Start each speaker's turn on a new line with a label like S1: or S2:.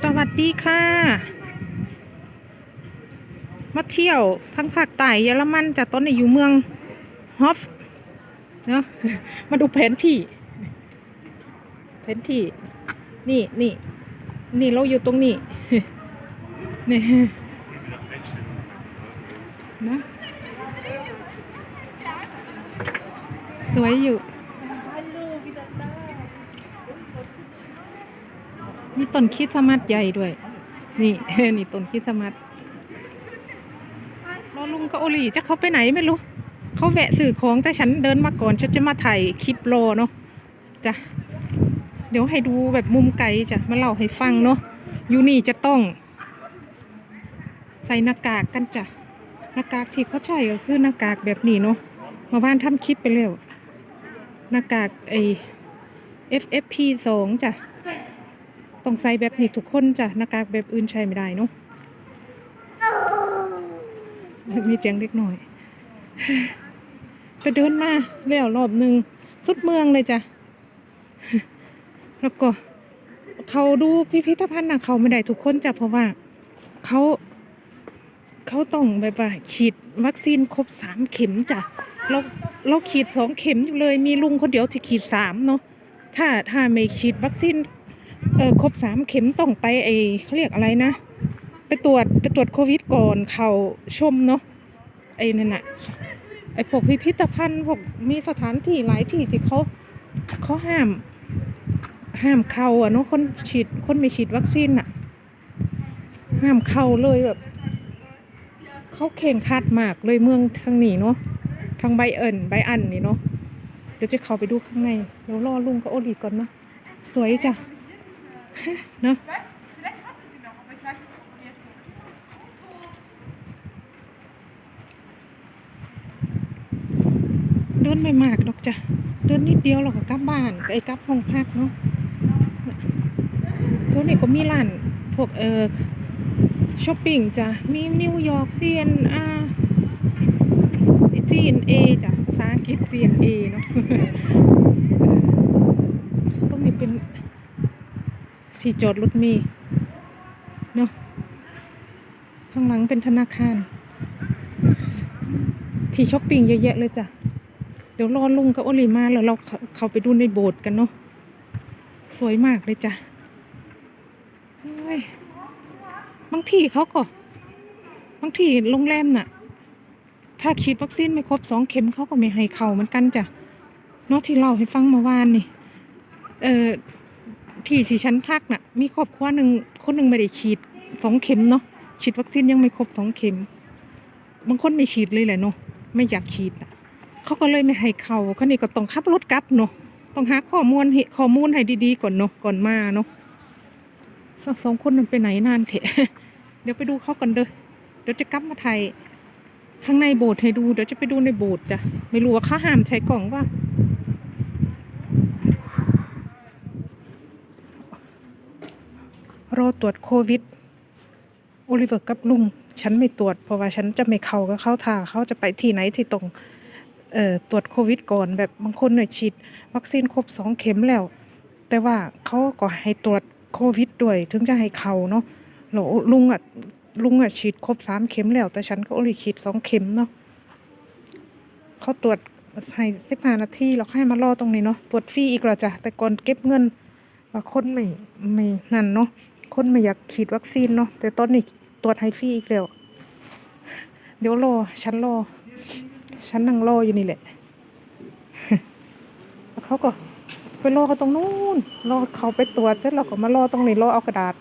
S1: สวัสดีค่ะ มาเที่ยวทั้งภาคใต้เยอรมันจากต้นในอยู่เมืองฮอฟเนาะมาดูแผนที่ แผนที่ นี่นี่นี่เราอยู่ตรงนี้นี่นะสวยอยู่ มีต้นคิดสมาสใหญ่ด้วย นี่ นี่ต้นคิดสมาสรอลุงกับโอลีจะเขาไปไหนไม่รู้ เขาแวะสื่อของแต่ฉันเดินมาก่อน ฉันจะมาถ่ายคลิปโลเนาะจ้ะเดี๋ยวให้ดูแบบมุมไกลจ้ะมาเล่าให้ฟังเนาะอยู่นี่จะต้อง ใส่หน้ากากกันจ้ะหน้ากากที่เขาใช้ก็คือหน้ากากแบบนี้เนาะมาบ้านทำคลิปไปแล้วหน้ากากไอ FFP สองจ้ะ ต้องใส่แบบนี้ทุกคนจ้ะหน้ากากแบบอื่นใช้ไม่ได้เนาะมีเสียงเล็กหน่อยไปเดินมาแล้วรอบหนึ่งสุดเมืองเลยจ้ะ แล้วก็ เขาดูพิพิธภัณฑ์นะเขาไม่ได้ทุกคนจ้ะเพราะว่าเขาเขาต้องแบบว่าฉีดวัคซีนครบสามเข็มจ้ะเราเราฉีดสองเข็มอยู่เลย มีลุงคนเดียวที่ฉีดสามเนาะถ้าถ้าไม่ฉีดวัคซีน เออครบสามเข็มต้องไปไอเขาเรียกอะไรนะ ไปตรวจไปตรวจโควิดก่อนเขาชมเนาะไอ้นั่นน่ะไอพวกพิพิธภัณฑ์พวกมีสถานที่หลายที่ที่เขาเขาห้าม ห้ามเข้าอะเนาะคนฉีดคนไม่ฉีดวัคซีนน่ะห้ามเข้าเลยแบบเขาเข่งครัดมากเลยเมืองทางนี้เนาะทางใบเอิญใบอันนี่เนาะเดี๋ยวจะเข้าไปดูข้างในเดี๋ยวรอลุงกับโอลีก่อนเนาะสวยจ้ะ เนาะ
S2: Vielleicht hatte sie noch, aber ich weiß nicht, ob sie jetzt so.
S1: เดินไม่มากดอกจ้ะ เดินนิดเดียวเราก็กลับบ้านไอ้กลับห้องพักเนาะตัวนี้ก็มีร้านพวกเออช้อปปิ้งจ้ะ มีนิวยอร์กซีเอ็นอาซีนเอจ้ะภาษาอังกฤษซีนเอเนาะ ตรงนี้เป็น สีจอดรถมีเนาะข้างหลังเป็นธนาคาร ที่ช้อปปิ้งเยอะแยะเลยจ้ะ เดี๋ยวรอลุงกับโอลิมาแล้วเราเข้าเขาไปดูในโบสถ์กันเนาะสวยมากเลยจ้ะบางที่เขาก็ บางที่โรงแรมน่ะ ถ้าฉีดวัคซีนไม่ครบสองเข็มเขาก็ไม่ให้เข้าเหมือนกันจ้ะเนาะที่เล่าให้ฟังเมื่อวานนี่ เออ ที่ที่ฉันพักน่ะ มีครอบครัวหนึ่งคนหนึ่งไม่ได้ฉีดสองเข็มเนาะฉีดวัคซีนยังไม่ครบสองเข็ม บางคนไม่ฉีดเลยแหละเนาะไม่อยากฉีดนะเขาก็เลยไม่ให้เขาคนนี้ก็ต้องขับรถกลับเนาะต้องหาข้อมูลให้ข้อมูลให้ดีๆก่อนเนาะก่อนมาเนาะสองคนมันไปไหนนานเถอะเดี๋ยวไปดูเขาก่อนเด้อเดี๋ยวจะกลับมาไทยข้างในโบสถ์ให้ดูเดี๋ยวจะไปดูในโบสถ์จ้ะไม่รู้ว่าเขาห้ามใช้กล่องว่า รอตรวจโควิดโอลิเวอร์กับลุง ฉันไม่ตรวจ เพราะว่าฉันจะไม่เข้ากับเข้าท่าเขาจะไปที่ไหนที่ตรงเอ่อตรวจโควิดก่อนแบบบางคนเนี่ยฉีด วัคซีนครบสองเข็มแล้ว แต่ว่าเขาก็ให้ตรวจโควิดด้วย ถึงจะให้เขาเนาะแล้วลุงอะลุงอะฉีดครบสามเข็มแล้ว แต่ฉันก็โอลิฉีดสองเข็มเนาะเขาตรวจให้สิบห้านาทีแล้วให้มารอตรงนี้เนาะตรวจฟรีอีกเหรอจ้ะแต่ก่อนเก็บเงินว่าคนไม่ไม่นั่นเนาะ คนไม่อยากฉีดวัคซีนเนาะแต่ตอนนี้ตรวจไฮฟีอีกแล้ว เดี๋ยวรอฉันรอฉันนั่งรออยู่นี่แหละแล้วเขาก็ไปรอเขาตรงนู้นรอเขาไปตรวจเสร็จเราก็มารอตรงนี้รอเอากระดาษ